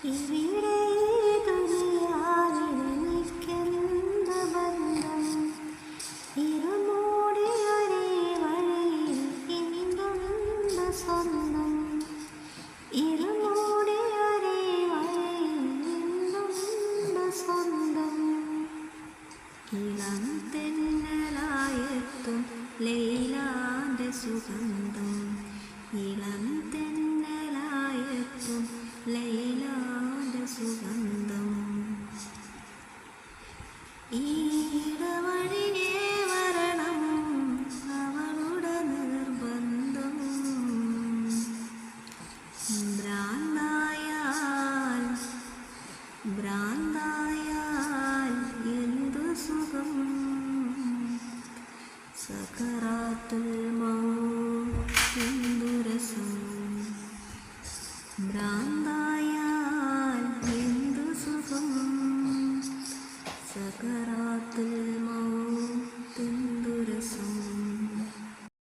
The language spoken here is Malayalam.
ഇവിടെ തുനിയാതെ നിൽക്കുന്ന ബന്ധം ഇരുമൂടിയൊരേ വഴിയിൽ ഇനിതുണ്ട് സ്വന്തം ഇരുമൂടിയൊരേ വഴിയിൽ ഇന്നുണ്ട് സ്വന്തം ഇളം തെന്നലായെത്തും ലൈലാന്റെ സുഗന്ധം. ഈടവഴിയേ വരണം അവളുടെ നിർബന്ധവും ഭ്രാന്തായാൽ എന്തു സുഖം? സകറാത്തുൽ മൗ എന്തു രസം. ഭ്രാന്ത സകറാത്തുൽ മൗത്തിൻ